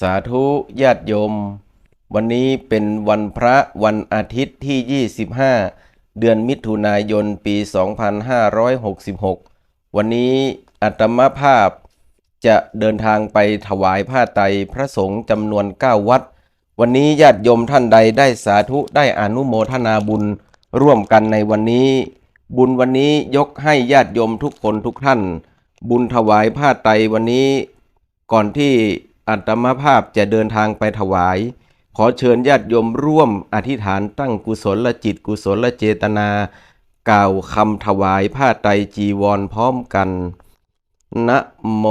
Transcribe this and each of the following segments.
สาธุญาติโยม วันนี้เป็นวันพระวันอาทิตย์ที่ 25 เดือนมิถุนายนปี 2566 วันนี้อัตมภาพจะเดินทางไปถวายผ้าไตรพระสงฆ์จำนวน 9 วัด วันนี้ญาติโยมท่านใดได้สาธุได้อนุโมทนาบุญร่วมกันในวันนี้ บุญวันนี้ยกให้ญาติโยมทุกคนทุกท่าน บุญถวายผ้าไตรวันนี้ก่อนที่ อัตมภาพจะเดินทางไปถวาย ขอเชิญญาติโยมร่วมอธิษฐานตั้งกุศลจิตกุศลเจตนา กล่าวคำถวายผ้าไตรจีวรพร้อมกัน นะโม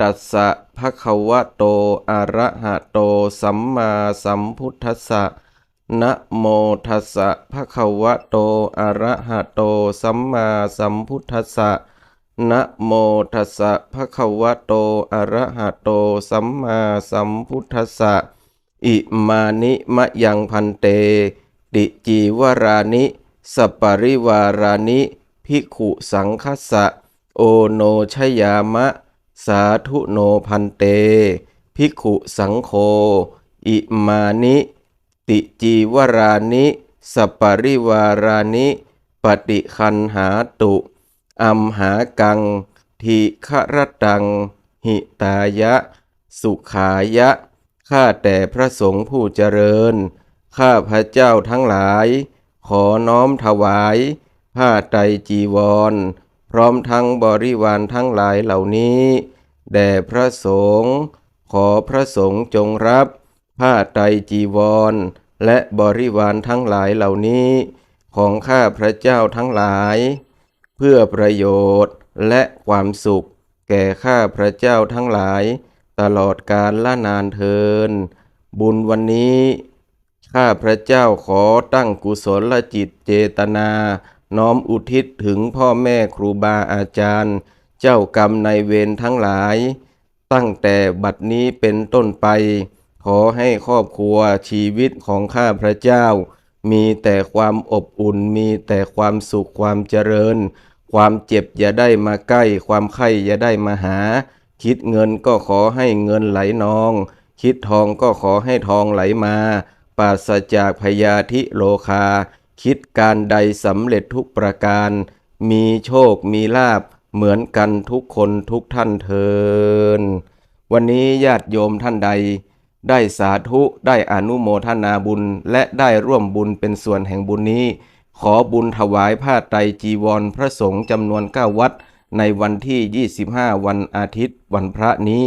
ตัสสะภะคะวะโต อะระหะโต สัมมาสัมพุทธัสสะนะโมตัสสะภะคะวะโต อะระหะโต สัมมาสัมพุทธัสสะ นะโมตัสสะภะคะวะโต อะระหะโต สัมมาสัมพุทธัสสะ อิมานิมะยังพันเต ติจีวรานิสปปริวารานิภิกขุสังคัสสะ โอโนชยามะ สาธุโนพันเต ภิกขุสังโฆ อิมานิ ติจีวรานิสปปริวารานิ ปฏิคันหาตุ อัมหากัง ทิขรตัง หิตายะ สุขายะ ข้าแต่พระสงฆ์ผู้เจริญ ข้าพระเจ้าทั้งหลาย ขอน้อมถวาย ผ้าไตรจีวร พร้อมทั้งบริวารทั้งหลายเหล่านี้ แด่พระสงฆ์ขอพระสงฆ์จงรับ ผ้าไตรจีวร และบริวารทั้งหลายเหล่านี้ ของข้าพระเจ้าทั้งหลาย เพื่อประโยชน์และความสุข แก่ข้าพระเจ้าทั้งหลาย ตลอดกาลละนานเทิน บุญวันนี้ ข้าพระเจ้าขอตั้งกุศลจิตเจตนา น้อมอุทิศถึงพ่อแม่ครูบาอาจารย์ เจ้ากรรมในายเวรทั้งหลาย ตั้งแต่บัดนี้เป็นต้นไป ขอให้ครอบครัวชีวิตของข้าพระเจ้ามีแต่ความอบอุ่นมีแต่ความสุขความเจริญ ความเจ็บอย่าได้มาใกล้ ความไข้อย่าได้มาหา คิดเงินก็ขอให้เงินไหลนอง คิดทองก็ขอให้ทองไหลมา ปราศจากพยาธิโลคา คิดการใดสำเร็จทุกประการ มีโชคมีลาบเหมือนกันทุกคนทุกท่านเทิน วันนี้ญาติโยมท่านใด ได้สาธุได้อนุโมทนาบุญและได้ร่วมบุญเป็นส่วนแห่งบุญนี้ ขอบุญถวายผ้าไตรจีวรพระสงฆ์จำนวน 9 วัด ในวันที่ 25 วันอาทิตย์ วันพระนี้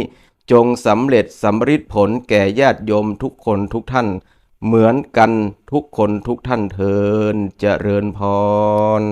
จงสำเร็จสำฤทธิ์ผลแก่ญาติโยมทุกคนทุกท่าน เหมือนกันทุกคนทุกท่านเทินเจริญพร